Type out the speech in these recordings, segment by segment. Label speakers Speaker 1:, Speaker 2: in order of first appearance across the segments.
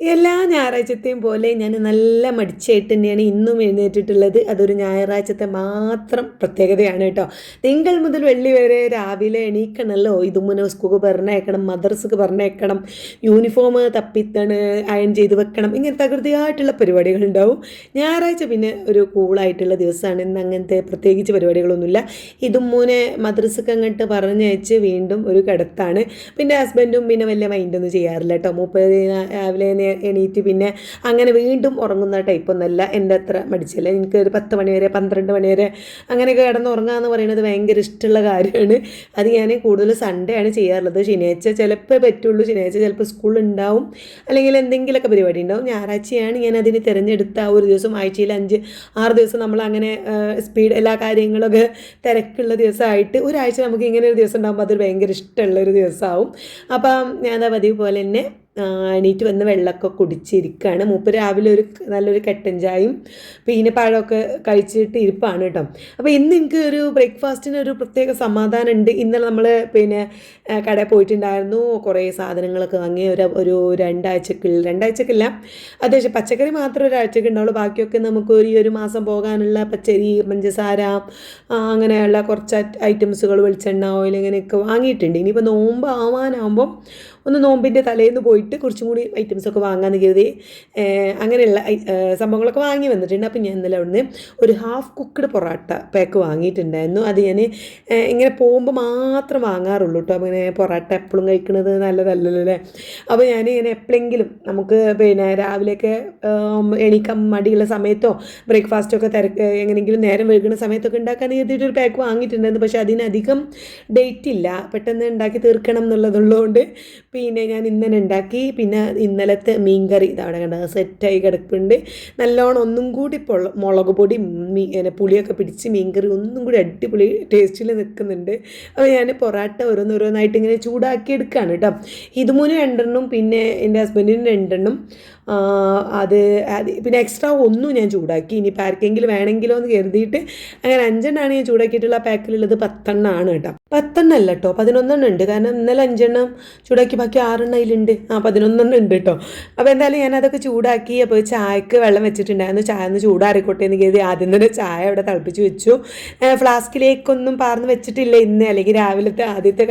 Speaker 1: എല്ലാ ഞായറാഴ്ചത്തെയും പോലെ ഞാൻ നല്ല മടിച്ചായിട്ട് തന്നെയാണ് ഇന്നും എഴുന്നേറ്റിട്ടുള്ളത്. അതൊരു ഞായറാഴ്ചത്തെ മാത്രം പ്രത്യേകതയാണ് കേട്ടോ. തിങ്കൾ മുതൽ വെള്ളി വരെ രാവിലെ എണീക്കണമല്ലോ ഇതുമുന്നെ സ്കൂൾക്ക് പറഞ്ഞേക്കണം മദർസക്ക് പറഞ്ഞേക്കണം യൂണിഫോം തപ്പിത്തണ് അയൺ ചെയ്ത് വെക്കണം ഇങ്ങനെ തകൃതിയായിട്ടുള്ള പരിപാടികളുണ്ടാവും. ഞായറാഴ്ച പിന്നെ ഒരു കൂളായിട്ടുള്ള ദിവസമാണ്. ഇന്ന് അങ്ങനത്തെ പ്രത്യേകിച്ച് പരിപാടികളൊന്നുമില്ല. ഇതുമ്മൂനെ മദ്രസക്ക് അങ്ങോട്ട് പറഞ്ഞയച്ച് വീണ്ടും ഒരു കിടത്താണ്. പിന്നെ ഹസ്ബൻഡും പിന്നെ വലിയ മൈൻഡൊന്നും ചെയ്യാറില്ല കേട്ടോ. മൂപ്പത് രാവിലെ എണീറ്റ് പിന്നെ അങ്ങനെ വീണ്ടും ഉറങ്ങുന്ന ടൈപ്പൊന്നുമല്ല എന്റെ അത്ര മടിച്ചില്ല എനിക്ക് ഒരു പത്ത് മണി വരെ പന്ത്രണ്ട് മണി വരെ അങ്ങനെയൊക്കെ കിടന്ന് എന്ന് പറയുന്നത് ഭയങ്കര ഇഷ്ടമുള്ള കാര്യമാണ്. അത് ഞാൻ കൂടുതൽ സൺഡേ ആണ് ചെയ്യാറുള്ളത്. ശനിയാഴ്ച ചിലപ്പോൾ പറ്റുള്ളൂ. ശനിയാഴ്ച ചിലപ്പോൾ സ്കൂളിൽ ഉണ്ടാവും അല്ലെങ്കിൽ എന്തെങ്കിലുമൊക്കെ പരിപാടി ഉണ്ടാവും ഞായറാഴ്ചയാണ് ഞാൻ അതിന് തിരഞ്ഞെടുത്ത ആ ഒരു ദിവസം. ആഴ്ചയിൽ അഞ്ച് ആറ് ദിവസം നമ്മൾ അങ്ങനെ സ്പീഡ് എല്ലാ കാര്യങ്ങളൊക്കെ തിരക്കുള്ള ദിവസമായിട്ട് ഒരാഴ്ച നമുക്ക് ഇങ്ങനെ ഒരു ദിവസം ഉണ്ടാകുമ്പോൾ അതൊരു ഭയങ്കര ഇഷ്ടമുള്ള ഒരു ദിവസമാവും അപ്പം ഞാൻ പതിവ് പോലെ തന്നെ എണീറ്റ് വന്ന് വെള്ളമൊക്കെ കുടിച്ചിരിക്കുകയാണ് മൂപ്പ് രാവിലെ ഒരു നല്ലൊരു കെട്ടൻ ചായയും പിന്നെ പഴമൊക്കെ കഴിച്ചിട്ട് ഇരിപ്പാണ് കേട്ടോ. അപ്പോൾ ഇന്ന് എനിക്ക് ഒരു ബ്രേക്ക്ഫാസ്റ്റിന് ഒരു പ്രത്യേക സമാധാനം ഉണ്ട് ഇന്നലെ നമ്മൾ പിന്നെ കടയിൽ പോയിട്ടുണ്ടായിരുന്നു. കുറേ സാധനങ്ങളൊക്കെ വാങ്ങി. ഒരു ഒരു രണ്ടാഴ്ചക്കുള്ളിൽ രണ്ടാഴ്ചക്കില്ല. അത്യാവശ്യം പച്ചക്കറി മാത്രം ഒരാഴ്ചക്ക് ഉണ്ടാവുള്ളൂ. ബാക്കിയൊക്കെ നമുക്ക് ഒരു ഒരു മാസം പോകാനുള്ള പച്ചരി പഞ്ചസാര അങ്ങനെയുള്ള കുറച്ച് ഐറ്റംസുകൾ വെളിച്ചെണ്ണ ഓയിൽ ഇങ്ങനെയൊക്കെ വാങ്ങിയിട്ടുണ്ട്. ഇനിയിപ്പോൾ നോമ്പ് ആവാനാകുമ്പം ഒന്ന് നോമ്പിന്റെ തലേന്ന് പോയിട്ട് കുറച്ചും കൂടി ഐറ്റംസൊക്കെ വാങ്ങാമെന്ന് കരുതി. അങ്ങനെയുള്ള സംഭവങ്ങളൊക്കെ വാങ്ങി വന്നിട്ടുണ്ട്. അപ്പം ഞാൻ ഇന്നലെ അവിടുന്ന് ഒരു ഹാഫ് കുക്ക്ഡ് പൊറോട്ട പാക്ക് വാങ്ങിയിട്ടുണ്ടായിരുന്നു. അത് ഞാൻ ഇങ്ങനെ പോകുമ്പോൾ മാത്രം വാങ്ങാറുള്ളൂ കേട്ടോ അങ്ങനെ പൊറോട്ട എപ്പോഴും കഴിക്കുന്നത് നല്ലതല്ലല്ലോ അപ്പോൾ ഞാൻ ഇങ്ങനെ എപ്പോഴെങ്കിലും നമുക്ക് പിന്നെ രാവിലെയൊക്കെ എണീക്കാൻ മടിയുള്ള സമയത്തോ ബ്രേക്ക്ഫാസ്റ്റൊക്കെ തിരക്ക് എങ്ങനെയെങ്കിലും നേരം വൈകുന്ന സമയത്തൊക്കെ ഉണ്ടാക്കാൻ കരുതിയിട്ട് ഒരു പാക്ക് വാങ്ങിയിട്ടുണ്ടായിരുന്നു. പക്ഷേ അതിനധികം ഡേറ്റ് ഇല്ല. പെട്ടെന്ന് ഉണ്ടാക്കി തീർക്കണം എന്നുള്ളതുള്ളതുകൊണ്ട് പിന്നെ ഞാൻ ഇന്നലെ ഉണ്ടാക്കി പിന്നെ ഇന്നലത്തെ മീൻകറി ഇതവിടെ കണ്ടത് സെറ്റായി കിടപ്പുണ്ട്. നല്ലോണം ഒന്നും കൂടി മുളക് പൊടി മീ പുളിയൊക്കെ പിടിച്ച് മീൻകറി ഒന്നും കൂടി അടിപൊളി ടേസ്റ്റിൽ നിൽക്കുന്നുണ്ട് അപ്പോൾ ഞാൻ പൊറാട്ട ഓരോന്നോരോന്നായിട്ട് ഇങ്ങനെ ചൂടാക്കി എടുക്കുകയാണ് കേട്ടോ ഇതുമൂന്ന് രണ്ടെണ്ണം പിന്നെ എന്റെ ഹസ്ബൻഡിന് രണ്ടെണ്ണം. അത് പിന്നെ എക്സ്ട്രാ ഒന്നും ഞാൻ ചൂടാക്കി. ഇനി ആർക്കെങ്കിലും വേണമെങ്കിലോ എന്ന് കരുതിയിട്ട് അങ്ങനെ അഞ്ചെണ്ണമാണ് ഞാൻ ചൂടാക്കിയിട്ടുള്ള പാക്കിലുള്ളത് പത്തെണ്ണമാണ് കേട്ടോ. പത്തെണ്ണം അല്ല കേട്ടോ. പതിനൊന്നെണ്ണം ഉണ്ട്. കാരണം ഇന്നലെ അഞ്ചെണ്ണം ചൂടാക്കി. ബാക്കി ആറെണ്ണം അതിലുണ്ട്. ആ പതിനൊന്നെണ്ണം ഉണ്ട് കേട്ടോ. അപ്പോൾ എന്തായാലും ഞാൻ അതൊക്കെ ചൂടാക്കി അപ്പോൾ ചായക്ക് വെള്ളം വെച്ചിട്ടുണ്ടായിരുന്നു. ചായ ഒന്ന് ചൂടാറിക്കോട്ടെ എന്ന് കരുതി ആദ്യം തന്നെ ചായ അവിടെ തിളപ്പിച്ച് വെച്ചു. ഫ്ലാസ്കിലേക്കൊന്നും പാർന്ന് വെച്ചിട്ടില്ല ഇന്ന്. അല്ലെങ്കിൽ രാവിലത്തെ ആദ്യത്തെ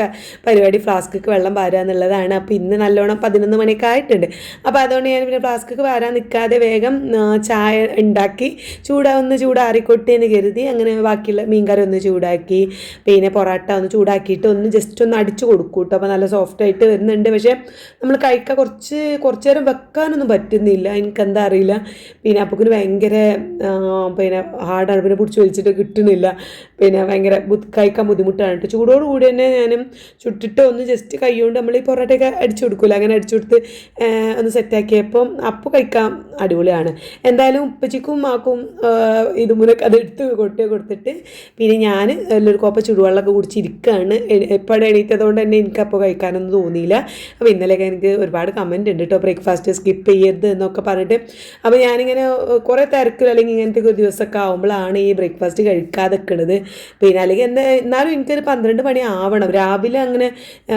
Speaker 1: പരിപാടി ഫ്ലാസ്കിക്ക് വെള്ളം പാരുക എന്നുള്ളതാണ് അപ്പോൾ ഇന്ന് നല്ലോണം പതിനൊന്ന് മണിയൊക്കെ ആയിട്ടുണ്ട്. അപ്പോൾ അതുകൊണ്ട് ഞാൻ പിന്നെ ഫ്ലാസ്കിക്ക് വാരാൻ നിൽക്കാതെ വേഗം ചായ ഉണ്ടാക്കി ചൂടാവുന്ന ചൂടാറിക്കൊട്ടി എന്ന് കരുതി അങ്ങനെ ബാക്കിയുള്ള മീൻകറി ഒന്ന് ചൂടാക്കി പിന്നെ പൊറോട്ട ഒന്ന് ചൂടാക്കിയിട്ട് ഒന്ന് ജസ്റ്റ് ഒന്ന് അടിച്ചു കൊടുക്കും കേട്ടോ അപ്പോൾ നല്ല സോഫ്റ്റ് ആയിട്ട് വരുന്നുണ്ട്. പക്ഷേ നമ്മൾ കഴിക്കാൻ കുറച്ച് കുറച്ച് നേരം വെക്കാനൊന്നും പറ്റുന്നില്ല. എനിക്കെന്താ അറിയില്ല. പിന്നെ അപ്പൊക്കിന് ഭയങ്കര പിന്നെ ഹാർഡാണ് പിന്നെ പിടിച്ച് വലിച്ചിട്ട് കിട്ടുന്നില്ല. പിന്നെ ഭയങ്കര കഴിക്കാൻ ബുദ്ധിമുട്ടാണ് കേട്ടോ. ചൂടോട് കൂടി തന്നെ ഞാൻ ചുട്ടിട്ട് ഒന്ന് ജസ്റ്റ് കൈ കൊണ്ട് നമ്മൾ ഈ പൊറോട്ടയൊക്കെ അടിച്ചു കൊടുക്കില്ല അങ്ങനെ അടിച്ചു കൊടുത്ത് ഒന്ന് സെറ്റാക്കിയപ്പം അപ്പോൾ കഴിക്കാൻ അടിപൊളിയാണ്. എന്തായാലും ഉപ്പച്ചിക്കും മാക്കും ഇതുമൂലൊക്കെ അത് എടുത്ത് കൊട്ടി കൊടുത്തിട്ട് പിന്നെ ഞാൻ ഒരു കോപ്പ ചുടുവെള്ളമൊക്കെ കുടിച്ചിരിക്കുകയാണ് എപ്പോഴും എണീറ്റതുകൊണ്ട് തന്നെ എനിക്കപ്പോൾ കഴിക്കാനൊന്നും തോന്നിയില്ല. അപ്പോൾ ഇന്നലെയൊക്കെ എനിക്ക് ഒരുപാട് കമന്റ് ഉണ്ട് കേട്ടോ. ബ്രേക്ക്ഫാസ്റ്റ് സ്കിപ്പ് ചെയ്യരുത് എന്നൊക്കെ പറഞ്ഞിട്ട്. അപ്പോൾ ഞാനിങ്ങനെ കുറേ തിരക്കിൽ അല്ലെങ്കിൽ ഇങ്ങനത്തെ ഒരു ദിവസമൊക്കെ ആകുമ്പോഴാണ് ഈ ബ്രേക്ക്ഫാസ്റ്റ് കഴിക്കാതെ നിൽക്കുന്നത് പിന്നെ അല്ലെങ്കിൽ എന്താ എന്നാലും എനിക്കൊരു പന്ത്രണ്ട് മണി ആവണം. രാവിലെ അങ്ങനെ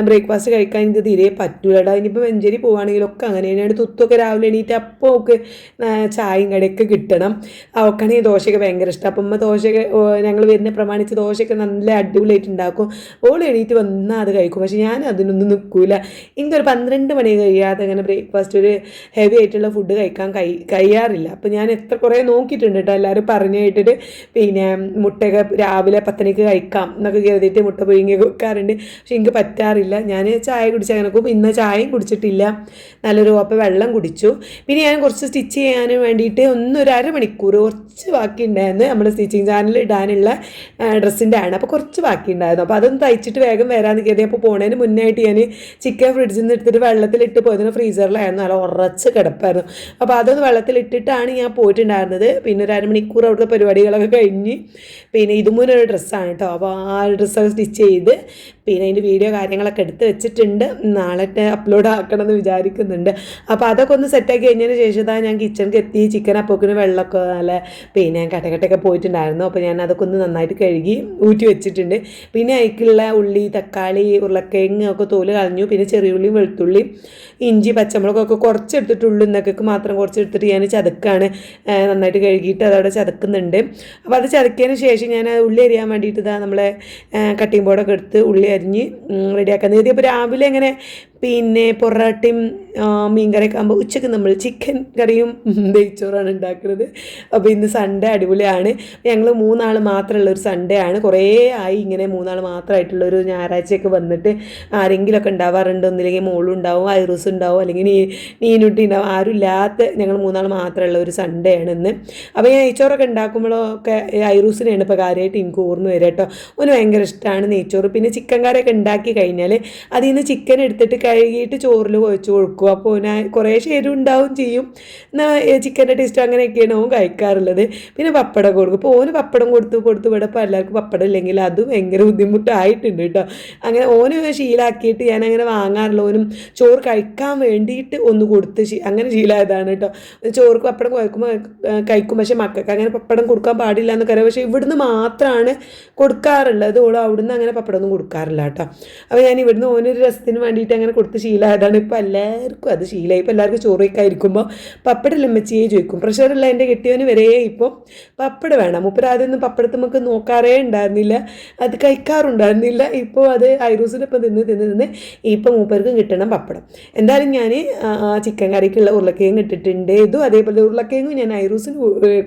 Speaker 1: ബ്രേക്ക്ഫാസ്റ്റ് കഴിക്കാൻ എനിക്ക് തീരെ പറ്റൂലടാ. ഇനിയിപ്പോൾ വെഞ്ചേരി പോവുകയാണെങ്കിലൊക്കെ അങ്ങനെ തന്നെയാണ്. തുത്തൊക്കെ രാവിലെ എണീറ്റ് അപ്പോൾ ഒക്കെ ചായയും കടയൊക്കെ കിട്ടണം. അവക്കാണെങ്കിൽ ദോശയൊക്കെ ഭയങ്കര ഇഷ്ടം. അപ്പം അമ്മ ദോശയൊക്കെ ഞങ്ങൾ വരുന്ന പ്രമാണിച്ച് ദോശയൊക്കെ നല്ല അടിപൊളിയായിട്ട് ഉണ്ടാക്കും ഓൾ എണീറ്റ് വന്നാൽ അത് കഴിക്കും. പക്ഷേ ഞാൻ അതിനൊന്നും നിൽക്കൂല. എനിക്കൊരു പന്ത്രണ്ട് മണി കഴിയാതെ അങ്ങനെ ബ്രേക്ക്ഫാസ്റ്റ് ഒരു ഹെവി ആയിട്ടുള്ള ഫുഡ് കഴിക്കാൻ കഴി കഴിയാറില്ല. അപ്പം ഞാൻ എത്ര കുറേ നോക്കിയിട്ടുണ്ട് കേട്ടോ. എല്ലാവരും പറഞ്ഞു കേട്ടിട്ട്. പിന്നെ മുട്ടയൊക്കെ പത്തണിക്ക് കഴിക്കാം എന്നൊക്കെ കരുതിയിട്ട് മുട്ട പുഴുങ്ങി വെക്കാറുണ്ട്. പക്ഷെ എനിക്ക് പറ്റാറില്ല. ഞാൻ ചായ കുടിച്ച് അങ്ങനെ നോക്കും ഇന്ന് ചായയും കുടിച്ചിട്ടില്ല. നല്ലൊരു ഓപ്പ വെള്ളം കുടിച്ചു. പിന്നെ ഞാൻ കുറച്ച് സ്റ്റിച്ച് ചെയ്യാൻ വേണ്ടിയിട്ട് ഒന്നൊരു അരമണിക്കൂർ കുറച്ച് ബാക്കി ഉണ്ടായിരുന്നു. നമ്മുടെ സ്റ്റിച്ചിങ് ചാനൽ ഇടാനുള്ള ഡ്രസ്സിന്റെ ആണ് അപ്പോൾ കുറച്ച് ബാക്കി ഉണ്ടായിരുന്നു. അപ്പോൾ അതൊന്ന് തയ്ച്ചിട്ട് വേഗം വരാമെന്ന് കരുതി. അപ്പോൾ പോണതിന് മുന്നായിട്ട് ഞാൻ ചിക്കൻ ഫ്രിഡ്ജിൽ നിന്ന് എടുത്തിട്ട് വെള്ളത്തിലിട്ട് പോയതിന് ഫ്രീസറിലായിരുന്നു. നല്ല ഉറച്ച് കിടപ്പായിരുന്നു. അപ്പോൾ അതൊന്ന് വെള്ളത്തിലിട്ടിട്ടാണ് ഞാൻ പോയിട്ടുണ്ടായിരുന്നത്. പിന്നെ ഒരു അരമണിക്കൂർ അവിടുത്തെ പരിപാടികളൊക്കെ കഴിഞ്ഞ്. പിന്നെ ഇതുമൂന്നൊരു ഡ്രസ്സാണ് കേട്ടോ. അപ്പോൾ ആ ഡ്രസ്സൊക്കെ സ്റ്റിച്ച് ചെയ്ത് പിന്നെ അതിന്റെ വീഡിയോ കാര്യങ്ങളൊക്കെ എടുത്ത് വെച്ചിട്ടുണ്ട്. നാളെ അപ്ലോഡ് ആക്കണം എന്ന് വിചാരിക്കുന്നുണ്ട്. അപ്പോൾ അതൊക്കെ ഒന്ന് സെറ്റാക്കി കഴിഞ്ഞതിന് ശേഷം ഞാൻ കിച്ചണിക്ക് എത്തി. ചിക്കൻ അപ്പോക്കിന് വെള്ളമൊക്കെ നല്ല പിന്നെ കട്ടകട്ടൊക്കെ പോയിട്ടുണ്ടായിരുന്നു. അപ്പോൾ ഞാൻ അതൊക്കെ ഒന്ന് നന്നായിട്ട് കഴുകി ഊറ്റി വെച്ചിട്ടുണ്ട്. പിന്നെ അതിക്കുള്ള ഉള്ളി തക്കാളി ഉരുളക്കിഴങ്ങ് ഒക്കെ തോൽ കളഞ്ഞു. പിന്നെ ചെറിയ ചെറിയുള്ളിയും വെളുത്തുള്ളി ഇഞ്ചി പച്ചമുളകൊക്കെ കുറച്ച് എടുത്തിട്ടുള്ളൂ മാത്രം കുറച്ച് എടുത്തിട്ട് ഞാൻ ചതക്കാണ്. നന്നായിട്ട് കഴുകിയിട്ട് അതവിടെ ചതക്കുന്നുണ്ട്. അപ്പോൾ അത് ചതക്കിയതിന് ശേഷം ഞാൻ ഉള്ളി അരിയാൻ വേണ്ടിയിട്ട് ഇതാ നമ്മളെ കട്ടിംഗ് ബോർഡൊക്കെ എടുത്ത് ഉള്ളി അരിഞ്ഞ് റെഡിയാക്കാൻ. ഇപ്പോൾ രാവിലെ ഇങ്ങനെ പിന്നെ പൊറാട്ടയും മീൻകറി മീൻകറിയൊക്കെ ആകുമ്പോൾ ഉച്ചയ്ക്ക് നമ്മൾ ചിക്കൻ കറിയും നെയ്ച്ചോറാണ് ഉണ്ടാക്കുന്നത് അപ്പോൾ ഇന്ന് സൺഡേ അടിപൊളിയാണ്. ഞങ്ങൾ മൂന്നാൾ മാത്രമുള്ള ഒരു സൺഡേ ആണ്. കുറേ ആയി ഇങ്ങനെ മൂന്നാൾ മാത്രമായിട്ടുള്ള ഒരു ഞായറാഴ്ചയൊക്കെ വന്നിട്ട് ആരെങ്കിലുമൊക്കെ ഉണ്ടാവാറുണ്ട് ഒന്നില്ലെങ്കിൽ മോളും ഉണ്ടാവും ഐറൂസ് ഉണ്ടാവും അല്ലെങ്കിൽ നീ നീനുട്ടി ഉണ്ടാവും ആരും ഇല്ലാത്ത ഞങ്ങൾ മൂന്നാൾ മാത്രമുള്ള ഒരു സൺഡേ ആണ് ഇന്ന്. അപ്പോൾ ഞാൻ നെയ്ച്ചോറൊക്കെ ഉണ്ടാക്കുമ്പോഴൊക്കെ ഐറൂസിനെയാണ് ഇപ്പോൾ കാര്യമായിട്ട് എനിക്ക് ഓർമ്മ വരിക കേട്ടോ ഒന്ന് ഭയങ്കര ഇഷ്ടമാണ് നെയ്ച്ചോറ്. പിന്നെ ചിക്കൻ കറിയൊക്കെ ഉണ്ടാക്കി കഴിഞ്ഞാൽ അതിൽ നിന്ന് ചിക്കൻ എടുത്തിട്ട് കഴുകിയിട്ട് ചോറിൽ കുഴച്ച് കൊടുക്കും. അപ്പോൾ ഞാൻ കുറേ ശരി ഉണ്ടാവും ചെയ്യും ചിക്കന്റെ ടേസ്റ്റ് അങ്ങനെയൊക്കെയാണ് ഓൻ കഴിക്കാറുള്ളത്. പിന്നെ പപ്പടം കൊടുക്കും. അപ്പോൾ ഓന് പപ്പടം കൊടുത്ത് കൊടുത്ത് ഇവിടെ ഇപ്പോൾ എല്ലാവർക്കും പപ്പടം ഇല്ലെങ്കിൽ അതും ഭയങ്കര ബുദ്ധിമുട്ടായിട്ടുണ്ട് കേട്ടോ അങ്ങനെ ഓന് ശീലാക്കിയിട്ട് ഞാൻ അങ്ങനെ വാങ്ങാറുള്ള ഓനും ചോറ് കഴിക്കാൻ വേണ്ടിയിട്ട് ഒന്ന് കൊടുത്ത് അങ്ങനെ ശീലമായതാണ് കേട്ടോ ചോറ് പപ്പടം കുഴക്കുമ്പോൾ കഴിക്കും. പക്ഷേ മക്കൾക്ക് അങ്ങനെ പപ്പടം കൊടുക്കാൻ പാടില്ല എന്നൊക്കെ അറിയാം. പക്ഷേ ഇവിടുന്ന് മാത്രമാണ് കൊടുക്കാറുള്ളത്. ഓൾ അവിടുന്ന് അങ്ങനെ പപ്പടം ഒന്നും കൊടുക്കാറില്ല കേട്ടോ അപ്പോൾ ഞാൻ ഇവിടുന്ന് ഓനൊരു രസത്തിന് വേണ്ടിയിട്ട് അങ്ങനെ കൊടുത്ത് ശീലമായതാണ് ഇപ്പോൾ എല്ലാവർക്കും അത് ശീലമായി ഇപ്പോൾ എല്ലാവർക്കും ചോറൊക്കെ ആയിരിക്കുമ്പോൾ പപ്പടം ലമ്മച്ചിയെ ചോദിക്കും. പ്രഷറുള്ള എന്റെ കെട്ടിയവന് വരെ ഇപ്പോൾ പപ്പട വേണം. മുപ്പര ആദ്യമൊന്നും പപ്പടത്ത് നമുക്ക് നോക്കാറേ ഉണ്ടായിരുന്നില്ല. അത് കഴിക്കാറുണ്ടായിരുന്നില്ല. ഇപ്പോൾ അത് ഐറൂസിനൊപ്പം തിന്ന് തിന്ന് തിന്ന് ഇപ്പോൾ മൂപ്പർക്കും കിട്ടണം പപ്പടം. എന്തായാലും ഞാൻ ചിക്കൻ കറിക്കുള്ള ഉരുളക്കിഴങ്ങ് ഇട്ടിട്ടുണ്ട്. ഇതും അതേപോലെ ഉരുളക്കിഴങ്ങും ഞാൻ ഐറൂസിന്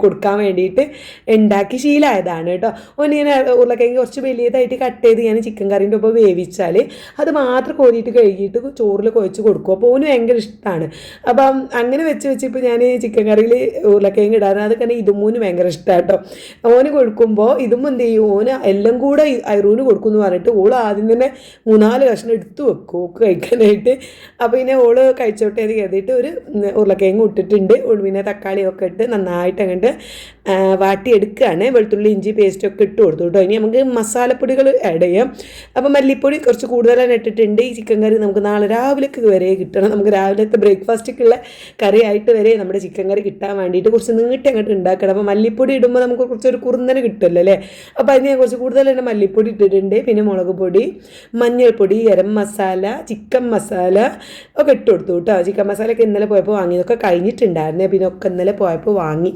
Speaker 1: കൊടുക്കാൻ വേണ്ടിയിട്ട് ഉണ്ടാക്കി ശീലമായതാണ് കേട്ടോ. ഓന് ഞാൻ ഉരുളക്കിഴങ്ങ് കുറച്ച് വലിയതായിട്ട് കട്ട് ചെയ്ത് ഞാൻ ചിക്കൻ കറീന്റെ ഒപ്പം വേവിച്ചാൽ അത് മാത്രം കോരിയിട്ട് കഴുകിയിട്ട് ചോറിൽ കുഴച്ച് കൊടുക്കും. അപ്പോൾ ഓന് ഭയങ്കര ഇഷ്ടമാണ് അപ്പം അങ്ങനെ വെച്ച് വെച്ച് ഇപ്പോൾ ഞാൻ ചിക്കൻ കറിയിൽ ഉരുളക്കിഴങ്ങ് ഇടാറ്. അത് കാരണം ഇതുമൂന്ന് ഭയങ്കര ഇഷ്ടമാണ് കേട്ടോ ഓന് കൊടുക്കുമ്പോൾ ഇതും എന്ത് ചെയ്യും? ഓന് എല്ലാം കൂടെ അയറൂന് ഐറൂന് കൊടുക്കും എന്ന് പറഞ്ഞിട്ട് ഓൾ ആദ്യം തന്നെ മൂന്നാൽ കഷ്ണം എടുത്തു വെക്കും. ഓക്ക് കഴിക്കാനായിട്ട്. അപ്പോൾ പിന്നെ ഓൾ കഴിച്ചോട്ടെ എന്ന് കരുതിയിട്ട് ഒരു ഉരുളക്കിഴങ്ങ് ഇട്ടിട്ടുണ്ട്. പിന്നെ തക്കാളിയൊക്കെ ഇട്ട് നന്നായിട്ട് അങ്ങോട്ട് വാട്ടിയെടുക്കുകയാണ്. വെളുത്തുള്ളി ഇഞ്ചി പേസ്റ്റ് ഒക്കെ ഇട്ട് കൊടുത്തു കേട്ടോ ഇനി നമുക്ക് മസാലപ്പൊടികൾ ആഡ് ചെയ്യാം. അപ്പോൾ മല്ലിപ്പൊടി കുറച്ച് കൂടുതലാണ് ഇട്ടിട്ടുണ്ട്. ഈ ചിക്കൻ കറി നമുക്ക് നാളെ രാവിലേക്ക് വരെ കിട്ടണം. നമുക്ക് രാവിലത്തെ ബ്രേക്ക്ഫാസ്റ്റിക്കുള്ള കറി ആയിട്ട് വരെ നമ്മുടെ ചിക്കൻ കറി കിട്ടാൻ വേണ്ടിയിട്ട് കുറച്ച് നീട്ടി അങ്ങോട്ട് ഉണ്ടാക്കണം. അപ്പോൾ മല്ലിപ്പൊടി ഇടുമ്പോൾ നമുക്ക് കുറച്ചൊരു കുറുന്നനെ കിട്ടുമല്ലോ അല്ലേ? അപ്പോൾ അതിന് ഞാൻ കുറച്ച് കൂടുതൽ തന്നെ മല്ലിപ്പൊടി ഇട്ടിട്ടുണ്ട്. പിന്നെ മുളക് പൊടി മഞ്ഞൾപ്പൊടി ഗരം മസാല ചിക്കൻ മസാല ഒക്കെ ഇട്ട് കൊടുത്തു കേട്ടോ ചിക്കൻ മസാലയൊക്കെ ഇന്നലെ പോയപ്പോൾ വാങ്ങിയതൊക്കെ കഴിഞ്ഞിട്ടുണ്ടായിരുന്നു. പിന്നെ ഒക്കെ ഇന്നലെ പോയപ്പോൾ വാങ്ങി.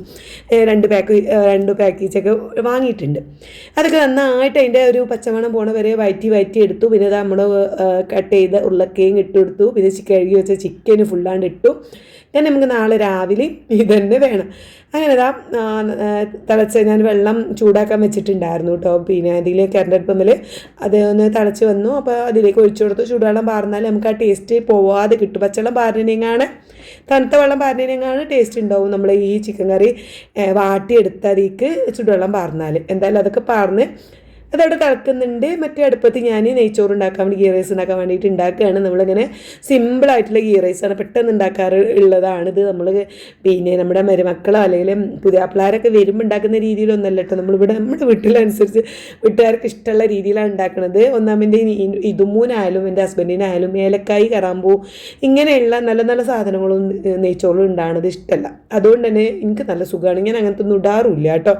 Speaker 1: രണ്ട് പാക്ക് രണ്ട് പാക്കേജൊക്കെ വാങ്ങിയിട്ടുണ്ട്. അതൊക്കെ നന്നായിട്ട് അതിന്റെ ഒരു പച്ചമണം പോണ വരെ വയറ്റി വയറ്റി എടുത്തു. പിന്നെ നമ്മൾ കട്ട് ചെയ്ത ഉരുളക്കിഴങ്ങ് ഇട്ട് കൊടുത്തു. പിന്നെ കഴുകി വെച്ച ചിക്കന് ഫുള്ളാണ്ട് ഇട്ടു. ഞാൻ നമുക്ക് നാളെ രാവിലെ ഇത് തന്നെ വേണം. അങ്ങനെ ഇതാ തിളച്ച് ഞാൻ വെള്ളം ചൂടാക്കാൻ വെച്ചിട്ടുണ്ടായിരുന്നു കേട്ടോ പിന്നെ അതിൽ കരണ്ടടുപ്പമ്മിൽ അത് ഒന്ന് തിളച്ച് വന്നു. അപ്പോൾ അതിലേക്ക് ഒഴിച്ചു കൊടുത്തു. ചൂടുവെള്ളം പാർന്നാൽ നമുക്ക് ആ ടേസ്റ്റ് പോവാതെ കിട്ടും. പച്ചവെള്ളം പാർന്നിനെങ്ങാണ് തണുത്ത വെള്ളം പാർന്നിനെങ്ങാണ് ടേസ്റ്റ് ഉണ്ടാവും. നമ്മൾ ഈ ചിക്കൻ കറി വാട്ടിയെടുത്ത് അതിലേക്ക് ചൂടുവെള്ളം പാർന്നാൽ എന്തായാലും അതൊക്കെ പാർന്ന് അതവിടെ തിളക്കുന്നുണ്ട് മറ്റേ അടുപ്പത്ത് ഞാൻ നെയ്ച്ചോറ് ഉണ്ടാക്കാൻ വേണ്ടി ഗീ റൈസ് ഉണ്ടാക്കാൻ വേണ്ടിയിട്ട് ഉണ്ടാക്കുകയാണ്. നമ്മളിങ്ങനെ സിമ്പിളായിട്ടുള്ള ഗീ റൈസാണ് പെട്ടെന്ന് ഉണ്ടാക്കാറ് ഉള്ളതാണിത് നമ്മൾ പിന്നെ നമ്മുടെ മരുമക്കളോ അല്ലെങ്കിൽ പുതിയ പിള്ളേരൊക്കെ വരുമ്പോൾ ഉണ്ടാക്കുന്ന രീതിയിലൊന്നല്ല കേട്ടോ നമ്മളിവിടെ നമ്മുടെ വീട്ടിലനുസരിച്ച് വീട്ടുകാർക്ക് ഇഷ്ടമുള്ള രീതിയിലാണ് ഉണ്ടാക്കുന്നത് ഒന്നാമന്റെ ഇതുമൂനായാലും എന്റെ ഹസ്ബൻഡിനായാലും ഏലക്കായി കറാമ്പൂ ഇങ്ങനെയുള്ള നല്ല നല്ല സാധനങ്ങളും നെയ്ച്ചോറും ഉണ്ടാകുന്നത് ഇഷ്ടമല്ല. അതുകൊണ്ട് തന്നെ എനിക്ക് നല്ല സുഖമാണ്. ഞാൻ അങ്ങനത്തെ ഒന്നും ഇടാറില്ല കേട്ടോ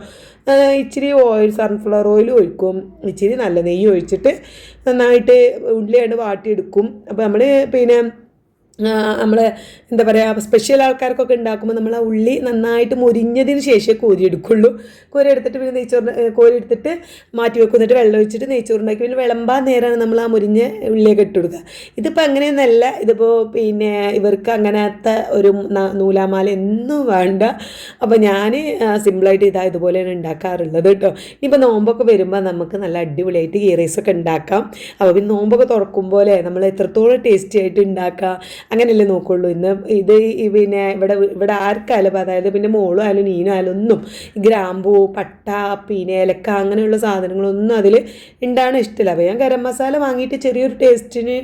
Speaker 1: ഇച്ചിരി ഓയിൽ സൺഫ്ലവർ ഓയിൽ ഒഴിക്കും. ഇച്ചിരി നല്ല നെയ്യ് ഒഴിച്ചിട്ട് നന്നായിട്ട് ഉള്ളിയായിട്ട് വാട്ടിയെടുക്കും. അപ്പോൾ നമ്മൾ പിന്നെ നമ്മൾ എന്താ പറയുക സ്പെഷ്യൽ ആൾക്കാർക്കൊക്കെ ഉണ്ടാക്കുമ്പോൾ നമ്മൾ ആ ഉള്ളി നന്നായിട്ട് മുരിഞ്ഞതിന് ശേഷമേ കോരി എടുക്കുള്ളൂ. കോരി എടുത്തിട്ട് പിന്നെ നെയ്ച്ചോറ് കോരി എടുത്തിട്ട് മാറ്റി വെക്കും. എന്നിട്ട് വെള്ളം ഒഴിച്ചിട്ട് നെയ്ച്ചോറ് ഉണ്ടാക്കി പിന്നെ വിളമ്പാൻ നേരമാണ് നമ്മൾ ആ മുരിഞ്ഞ ഉള്ളിയൊക്കെ ഇട്ട് കൊടുക്കുക. ഇതിപ്പോൾ അങ്ങനെയൊന്നല്ല. ഇതിപ്പോൾ പിന്നെ ഇവർക്ക് അങ്ങനത്തെ ഒരു നൂലാമാല എന്നും വേണ്ട. അപ്പോൾ ഞാൻ സിമ്പിളായിട്ട് ഇതാ ഇതുപോലെയാണ് ഉണ്ടാക്കാറുള്ളത് കേട്ടോ. ഇനിയിപ്പോൾ നോമ്പൊക്കെ വരുമ്പോൾ നമുക്ക് നല്ല അടിപൊളിയായിട്ട് ഗീ റൈസൊക്കെ ഉണ്ടാക്കാം അപ്പോൾ പിന്നെ നോമ്പൊക്കെ തുറക്കുമ്പോൾ നമ്മൾ എത്രത്തോളം ടേസ്റ്റി ആയിട്ട് ഉണ്ടാക്കുക അങ്ങനെയല്ലേ നോക്കുള്ളൂ. ഇന്ന് ഇത് പിന്നെ ഇവിടെ ഇവിടെ ആർക്കായാലും അതായത് പിന്നെ മോളും ആയാലും നീനും ആയാലും ഒന്നും ഗ്രാമ്പു പട്ട പിന്നെ ഏലക്ക അങ്ങനെയുള്ള സാധനങ്ങളൊന്നും അതിൽ ഉണ്ടാണ് ഇഷ്ടമില്ല. അപ്പോൾ ഞാൻ ഗരം മസാല വാങ്ങിയിട്ട് ചെറിയൊരു ടേസ്റ്റിന്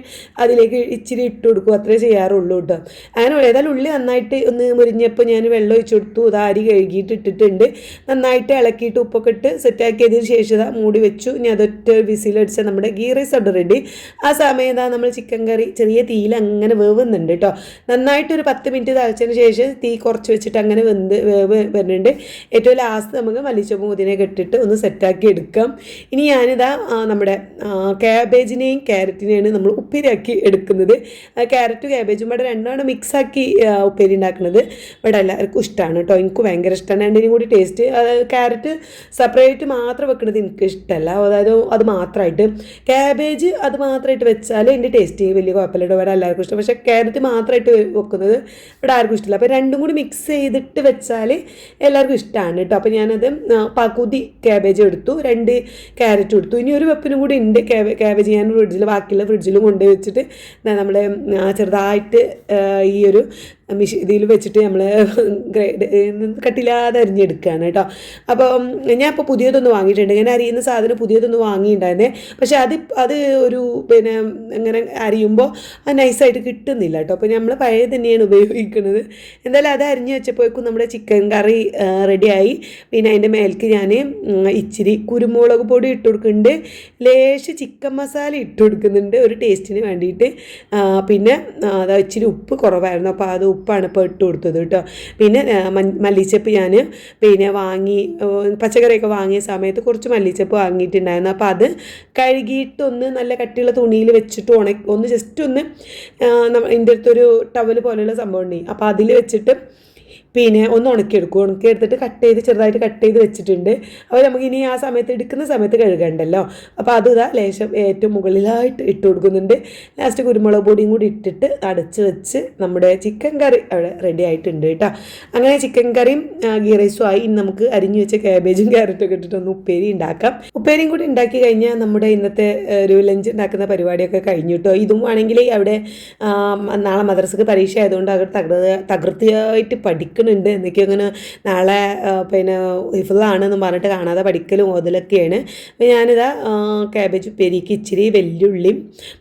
Speaker 1: അതിലേക്ക് ഇച്ചിരി ഇട്ട് കൊടുക്കും. അത്രേ ചെയ്യാറുള്ളൂ കേട്ടോ. അങ്ങനെ ഏതായാലും ഉള്ളി നന്നായിട്ട് ഒന്ന് മുരിഞ്ഞപ്പോൾ ഞാൻ വെള്ളം ഒഴിച്ചു കൊടുത്തു. അത് അരി കഴുകിയിട്ട് ഇട്ടിട്ടുണ്ട്. നന്നായിട്ട് ഇളക്കിയിട്ട് ഉപ്പൊക്കെ ഇട്ട് സെറ്റാക്കിയതിന് ശേഷം മൂടി വെച്ചു. ഇനി അതൊറ്റ വിസിലടിച്ച നമ്മുടെ ഗീ റൈസ് ഉണ്ട് റെഡി ആ സമയം നമ്മൾ ചിക്കൻ കറി ചെറിയ തീയിൽ അങ്ങനെ വേവുന്നുണ്ട് കേട്ടോ. നന്നായിട്ടൊരു പത്ത് മിനിറ്റ് തിളച്ചതിന് ശേഷം തീ കുറച്ച് വെച്ചിട്ട് അങ്ങനെ വെന്ത് വേവ് വരുന്നുണ്ട്. ഏറ്റവും ലാസ്റ്റ് നമുക്ക് മല്ലിച്ചപ്പ് മുതിനയൊക്കെ കെട്ടിട്ട് ഒന്ന് സെറ്റാക്കി എടുക്കാം. ഇനി ഞാനിതാ നമ്മുടെ ക്യാബേജിനെയും ക്യാരറ്റിനെയാണ് നമ്മൾ ഉപ്പേരിയാക്കി എടുക്കുന്നത്. ക്യാരറ്റ് ക്യാബേജും ഇവിടെ രണ്ടാണ് മിക്സാക്കി ഉപ്പേരി ഉണ്ടാക്കുന്നത്. ഇവിടെ എല്ലാവർക്കും ഇഷ്ടമാണ് കേട്ടോ. എനിക്ക് ഭയങ്കര ഇഷ്ടമാണ് രണ്ടിനും കൂടി ടേസ്റ്റ് ക്യാരറ്റ് സെപ്പറേറ്റ് മാത്രം വെക്കുന്നത് എനിക്ക് ഇഷ്ടമല്ല അതായത് അത് മാത്രമായിട്ട് ക്യാബേജ് അത് മാത്രമായിട്ട് വെച്ചാൽ എന്റെ ടേസ്റ്റ് വലിയ കുഴപ്പമില്ല ഇവിടെ എല്ലാവർക്കും ഇഷ്ടം. പക്ഷേ ക്യാരറ്റ് മാത്രമായിട്ട് വെക്കുന്നത് ഇവിടെ ആർക്കും ഇഷ്ടമില്ല. അപ്പോൾ രണ്ടും കൂടി മിക്സ് ചെയ്തിട്ട് വെച്ചാൽ എല്ലാവർക്കും ഇഷ്ടമാണ് കേട്ടോ. അപ്പോൾ ഞാനത് പകുതി ക്യാബേജ് എടുത്തു രണ്ട് ക്യാരറ്റ് എടുത്തു. ഇനി ഒരു വെപ്പിനും കൂടി ഉണ്ട് ക്യാബ് ക്യാബേജ് ഞാൻ ഫ്രിഡ്ജിൽ ബാക്കിയുള്ള ഫ്രിഡ്ജിലും കൊണ്ടുപോയി വെച്ചിട്ട് നമ്മൾ ചെറുതായിട്ട് ഈ ഒരു മിഷി ഇതിൽ വെച്ചിട്ട് നമ്മൾ കട്ടില്ലാതെ അരിഞ്ഞെടുക്കുകയാണ് കേട്ടോ. അപ്പോൾ ഞാൻ ഇപ്പോൾ പുതിയതൊന്ന് വാങ്ങിയിട്ടുണ്ട്. ഞാൻ അരിയുന്ന സാധനം പുതിയതൊന്ന് വാങ്ങിയിട്ടുണ്ടായിരുന്നേ. പക്ഷേ അത് അത് ഒരു പിന്നെ അങ്ങനെ അരിയുമ്പോൾ അത് നൈസായിട്ട് കിട്ടുന്നില്ല കേട്ടോ. അപ്പോൾ നമ്മൾ പഴയ തന്നെയാണ് ഉപയോഗിക്കുന്നത്. എന്തായാലും അത് അരിഞ്ഞ് വെച്ചപ്പോഴേക്കും നമ്മുടെ ചിക്കൻ കറി റെഡിയായി. പിന്നെ അതിന്റെ മേൽക്ക് ഞാൻ ഇച്ചിരി കുരുമുളക് പൊടി ഇട്ട് കൊടുക്കുന്നുണ്ട്. ലേശ് ചിക്കൻ മസാല ഇട്ട് കൊടുക്കുന്നുണ്ട് ഒരു ടേസ്റ്റിന് വേണ്ടിയിട്ട്. പിന്നെ അത് ഇച്ചിരി ഉപ്പ് കുറവായിരുന്നു. അപ്പോൾ അത് ഉപ്പാണ് ഇപ്പോൾ ഇട്ട് കൊടുത്തത് കേട്ടോ. പിന്നെ മല്ലിച്ചപ്പ് ഞാൻ പിന്നെ വാങ്ങി പച്ചക്കറിയൊക്കെ വാങ്ങിയ സമയത്ത് കുറച്ച് മല്ലിച്ചപ്പ് വാങ്ങിയിട്ടുണ്ടായിരുന്നു. അപ്പോൾ അത് കഴുകിയിട്ടൊന്ന് നല്ല കട്ടിയുള്ള തുണിയിൽ വെച്ചിട്ട് ഉണക്കി ഒന്ന് ജസ്റ്റ് ഒന്ന് എന്റെ അടുത്തൊരു ടവൽ പോലെയുള്ള സംഭവം ഉണ്ട്. അപ്പോൾ അതിൽ വെച്ചിട്ട് പിന്നെ ഒന്ന് ഉണക്കിയെടുക്കും. ഉണക്കിയെടുത്തിട്ട് കട്ട് ചെയ്ത് ചെറുതായിട്ട് കട്ട് ചെയ്ത് വെച്ചിട്ടുണ്ട്. അപ്പോൾ നമുക്ക് ഇനി ആ സമയത്ത് എടുക്കുന്ന സമയത്ത് കഴുകണ്ടല്ലോ. അപ്പോൾ അത് ഇതാ ലേശം ഏറ്റവും മുകളിലായിട്ട് ഇട്ട് കൊടുക്കുന്നുണ്ട്. ലാസ്റ്റ് കുരുമുളക് പൊടിയും കൂടി ഇട്ടിട്ട് അടച്ച് വെച്ച് നമ്മുടെ ചിക്കൻ കറി അവിടെ റെഡി ആയിട്ടുണ്ട് കേട്ടോ. അങ്ങനെ ചിക്കൻ കറിയും ഗീ റൈസും ആയി. നമുക്ക് അരിഞ്ഞു വെച്ച ക്യാബേജും ക്യാരറ്റൊക്കെ ഇട്ടിട്ടൊന്ന് ഉപ്പേരി ഉണ്ടാക്കാം. ഉപ്പേരിയും കൂടി ഉണ്ടാക്കി കഴിഞ്ഞാൽ നമ്മുടെ ഇന്നത്തെ ഒരു ലഞ്ച് ഉണ്ടാക്കുന്ന പരിപാടിയൊക്കെ കഴിഞ്ഞു കേട്ടോ. ഇതും ആണെങ്കിൽ അവിടെ നാളെ മദ്രസക്ക് പരീക്ഷ ആയതുകൊണ്ട് അവർ തകൃ തകൃതിയായിട്ട് പഠിക്കുന്നുണ്ട് എന്നൊക്കെ അങ്ങനെ നാളെ പിന്നെ ഹിഫിളാണെന്ന് പറഞ്ഞിട്ട് കാണാതെ പഠിക്കലും ഓതലൊക്കെയാണ്. അപ്പോൾ ഞാനിതാ ക്യാബേജ് ഉപ്പേരിക്ക് ഇച്ചിരി വെല്ലുള്ളിയും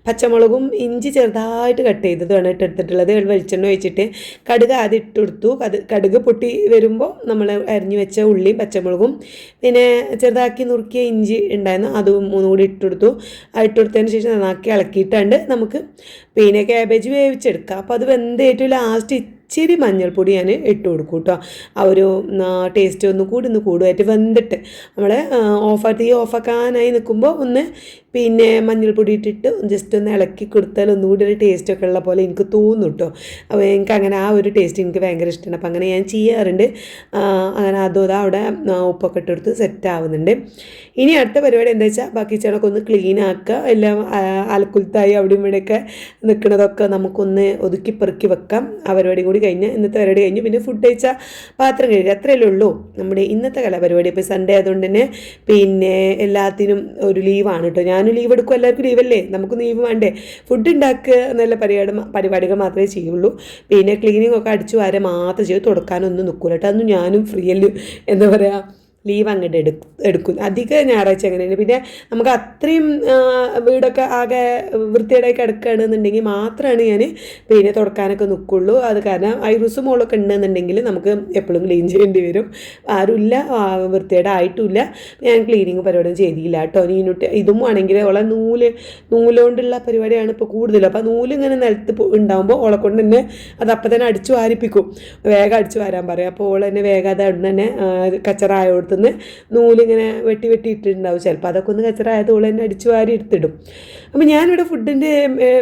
Speaker 1: പച്ചമുളകും ഇഞ്ചി ചെറുതായിട്ട് കട്ട് ചെയ്തതാണ് ഇട്ടെടുത്തിട്ടുള്ളത് വെളിച്ചെണ്ണ ഒഴിച്ചിട്ട് കടുക് ആദ്യം ഇട്ട് കൊടുത്തു. കട് കടുക് പൊട്ടി വരുമ്പോൾ നമ്മൾ അരിഞ്ഞു വെച്ച ഉള്ളിയും പച്ചമുളകും പിന്നെ ചെറുതാക്കി നുറുക്കിയ ഇഞ്ചി ഉണ്ടായിരുന്നു. അതും മൂന്നും കൂടി ഇട്ട് കൊടുത്തു. ആ ഇട്ട് കൊടുത്തതിന് ശേഷം നന്നാക്കി ഇളക്കിയിട്ടുണ്ട് നമുക്ക് പിന്നെ ക്യാബേജ് വേവിച്ചെടുക്കാം. അപ്പോൾ അത് വെന്ത് ഏറ്റവും ലാസ്റ്റ് ഇച്ചിരി മഞ്ഞൾപ്പൊടി ഞാൻ ഇട്ട് കൊടുക്കും കേട്ടോ. ആ ഒരു ടേസ്റ്റ് ഒന്ന് കൂടി ഒന്ന് കൂടുമായിട്ട് വെന്തിട്ട് നമ്മൾ ഓഫ് തീ ഓഫാക്കാനായി നിൽക്കുമ്പോൾ ഒന്ന് പിന്നെ മഞ്ഞൾപ്പൊടി ഇട്ടിട്ട് ജസ്റ്റ് ഒന്ന് ഇളക്കി കൊടുത്താൽ ഒന്നുകൂടി ഒരു ടേസ്റ്റ് ഒക്കെ ഉള്ള പോലെ എനിക്ക് തോന്നും കേട്ടോ അപ്പോൾ എനിക്ക് അങ്ങനെ ആ ഒരു ടേസ്റ്റ് എനിക്ക് ഭയങ്കര ഇഷ്ടമാണ് അപ്പോൾ അങ്ങനെ ഞാൻ ചെയ്യാറുണ്ട്. അങ്ങനെ അതും അതാ അവിടെ ഉപ്പൊക്കെ ഇട്ടെടുത്ത് സെറ്റ് ആവുന്നുണ്ട്. ഇനി അടുത്ത പരിപാടി എന്താ വെച്ചാൽ ബാക്കി ചേണൊക്കെ ഒന്ന് ക്ലീൻ ആക്കുക എല്ലാം അലക്കുലത്തായി അവിടെയും ഇവിടെയൊക്കെ നിൽക്കുന്നതൊക്കെ നമുക്കൊന്ന് ഒതുക്കി പെറുക്കി വെക്കാം. ആ പരിപാടി കൂടി കഴിഞ്ഞ് ഇന്നത്തെ പരിപാടി കഴിഞ്ഞു പിന്നെ ഫുഡ് കഴിച്ചാൽ പാത്രം കഴുകുക. അത്രയല്ലേ ഉള്ളൂ. നമ്മുടെ ഇന്നത്തെ കലാപരിപാടി. ഇപ്പോൾ സൺഡേ ആയതുകൊണ്ട് തന്നെ പിന്നെ എല്ലാത്തിനും ഒരു ലീവാണ് കേട്ടോ ഞാനും ലീവ് എടുക്കും എല്ലാവർക്കും ലീവല്ലേ നമുക്ക് ലീവ് വേണ്ടേ? ഫുഡ് ഉണ്ടാക്കുക എന്നുള്ള പരിപാടി പരിപാടികൾ മാത്രമേ ചെയ്യുള്ളൂ. പിന്നെ ക്ലീനിങ് ഒക്കെ അടിച്ചു വാരെ മാത്രം ചെയ്ത് തുടക്കാനൊന്നും നിൽക്കൂല കേട്ടോ അതൊന്നും ഞാനും ഫ്രീ അല്ല? എന്താ പറയുക ലീവ് അങ്ങോട്ട് എടുക്കും എടുക്കും. അധിക ഞായറാഴ്ച അങ്ങനെയാണ് പിന്നെ നമുക്ക് അത്രയും വീടൊക്കെ ആകെ വൃത്തിയേടായി കിടക്കുകയാണെന്നുണ്ടെങ്കിൽ മാത്രമാണ് ഞാൻ പിന്നെ തുടക്കാനൊക്കെ നിൽക്കുള്ളൂ അത് കാരണം ഐറൂസ് മോളൊക്കെ ഉണ്ടെന്നുണ്ടെങ്കിൽ നമുക്ക് എപ്പോഴും ക്ലീൻ ചെയ്യേണ്ടി വരും. ആരുമില്ല വൃത്തിയുടെ വൃത്തിയേടായിട്ടുമില്ല ഞാൻ ക്ലീനിങ് പരിപാടിയും ചെയ്തില്ല കേട്ടോ. നീനുട്ട് ഇതും ആണെങ്കിൽ ഓളെ നൂൽ നൂലുകൊണ്ടുള്ള പരിപാടിയാണ് ഇപ്പോൾ കൂടുതലും. അപ്പോൾ നൂൽ ഇങ്ങനെ നിലത്ത് ഉണ്ടാകുമ്പോൾ ഓളെ കൊണ്ട് തന്നെ അത് അപ്പം തന്നെ അടിച്ചു വാരിപ്പിക്കും. വേഗം അടിച്ചു വരാൻ പറയും. അപ്പോൾ ഓൾ തന്നെ വേഗം അത് അവിടെ തന്നെ ആ, ആയോടത്തുനിന്ന് നൂലിങ്ങനെ വെട്ടി വെട്ടി ഇട്ടിട്ടുണ്ടാവും ചിലപ്പോൾ അതൊക്കെ ഒന്ന് കച്ചറ ആയത് ഓൾ തന്നെ അടിച്ചു വാരി എടുത്തിടും. അപ്പോൾ ഞാനിവിടെ ഫുഡിന്റെ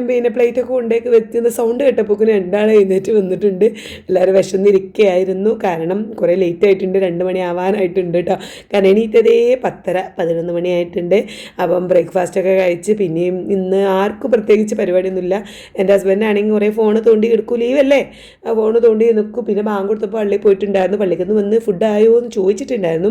Speaker 1: പിന്നെ പ്ലേറ്റൊക്കെ കൊണ്ടേക്ക് വെക്കുന്ന സൗണ്ട് കേട്ടപ്പോൾ രണ്ടാൾ എഴുന്നേറ്റ് വന്നിട്ടുണ്ട്. എല്ലാവരും വിശന്നിരിക്കുകയായിരുന്നു കാരണം കുറേ ലേറ്റ് ആയിട്ടുണ്ട്. രണ്ട് മണി ആവാനായിട്ടുണ്ട് കേട്ടോ കാരണം എണീറ്റതേ പത്തര പതിനൊന്ന് മണിയായിട്ടുണ്ട് അപ്പം ബ്രേക്ക്ഫാസ്റ്റൊക്കെ കഴിച്ച് പിന്നെയും ഇന്ന് ആർക്കും പ്രത്യേകിച്ച് പരിപാടിയൊന്നുമില്ല. എന്റെ ഹസ്ബൻഡാണെങ്കിൽ കുറേ ഫോണ് തോണ്ടി എടുക്കും. ലീവല്ലേ ഫോണ് തോണ്ടി നിൽക്കും പിന്നെ ബാങ്ക് കൊടുത്തപ്പോൾ പള്ളിയിൽ പോയിട്ടുണ്ടായിരുന്നു. പള്ളിക്കൊന്ന് വന്ന് ഫുഡ് ആയോ എന്ന് ചോദിച്ചിട്ടുണ്ടായിരുന്നു.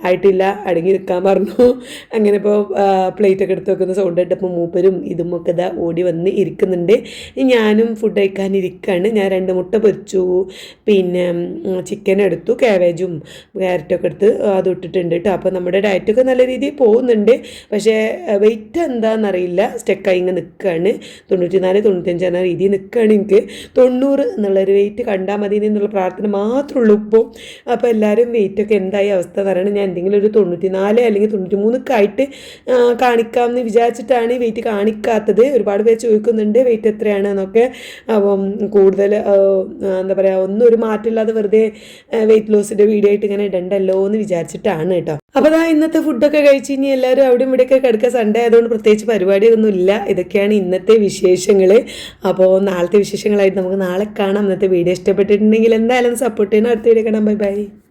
Speaker 1: ആയിട്ടില്ല. അടങ്ങി നിൽക്കാൻ പറഞ്ഞു. അങ്ങനെ ഇപ്പോൾ പ്ലേറ്റൊക്കെ എടുത്ത് വെക്കുന്ന സൗണ്ട് കേട്ടപ്പോൾ മൂപ്പരും ഇതും ഒക്കെ ഇതാ ഓടി വന്ന് ഇരിക്കുന്നുണ്ട്. ഞാനും ഫുഡ് കഴിക്കാൻ ഇരിക്കുകയാണ് ഞാൻ രണ്ട് മുട്ട പൊരിച്ചു. പിന്നെ ചിക്കൻ എടുത്തു. കാവേജും ക്യാരറ്റൊക്കെ എടുത്ത് അത് ഇട്ടിട്ടുണ്ട് കേട്ടോ. അപ്പോൾ നമ്മുടെ ഡയറ്റൊക്കെ നല്ല രീതിയിൽ പോകുന്നുണ്ട്. പക്ഷേ വെയിറ്റ് എന്താണെന്നറിയില്ല സ്റ്റെക്കായി ഇങ്ങനെ നിൽക്കുകയാണ് തൊണ്ണൂറ്റി നാല് തൊണ്ണൂറ്റഞ്ച് എന്ന രീതിയിൽ നിൽക്കുകയാണ് എനിക്ക്. തൊണ്ണൂറ് എന്നുള്ളൊരു വെയിറ്റ് കണ്ടാൽ മതി എന്നുള്ള പ്രാർത്ഥന മാത്രമേ ഉള്ളൂ ഇപ്പോൾ അപ്പോൾ എല്ലാവരും വെയിറ്റൊക്കെ എന്തായി അവസ്ഥ എന്ന് പറയുന്നത് ഞാൻ എന്തെങ്കിലും ഒരു തൊണ്ണൂറ്റി നാല് അല്ലെങ്കിൽ തൊണ്ണൂറ്റി മൂന്നൊക്കെ ആയിട്ട് ആ, കാണിക്കാമെന്ന് വിചാരിച്ചിട്ടാണ് വെയിറ്റ് കാണിക്കാത്തത്. ഒരുപാട് പേര് ചോദിക്കുന്നുണ്ട് വെയിറ്റ് എത്രയാണ് എന്നൊക്കെ അപ്പം കൂടുതൽ എന്താ പറയുക ഒന്നും ഒരു മാറ്റമില്ലാതെ വെറുതെ വെയിറ്റ് ലോസിന്റെ വീഡിയോ ആയിട്ട് ഇങ്ങനെ ഇടണ്ടല്ലോ എന്ന് വിചാരിച്ചിട്ടാണ് കേട്ടോ. അപ്പോൾ അതാ ഇന്നത്തെ ഫുഡൊക്കെ കഴിച്ച് ഇനി എല്ലാവരും അവിടെയും ഇവിടെയൊക്കെ കിടക്കുക. സൺഡേ ആയതുകൊണ്ട് പ്രത്യേകിച്ച് പരിപാടിയൊന്നും ഇല്ല ഇതൊക്കെയാണ് ഇന്നത്തെ വിശേഷങ്ങൾ അപ്പോൾ നാളത്തെ വിശേഷങ്ങളായിട്ട് നമുക്ക് നാളെ കാണാം. ഇന്നത്തെ വീഡിയോ ഇഷ്ടപ്പെട്ടിട്ടുണ്ടെങ്കിൽ എന്തായാലും സപ്പോർട്ട് ചെയ്യണം. അടുത്ത വീഡിയോ കാണാം. Bye bye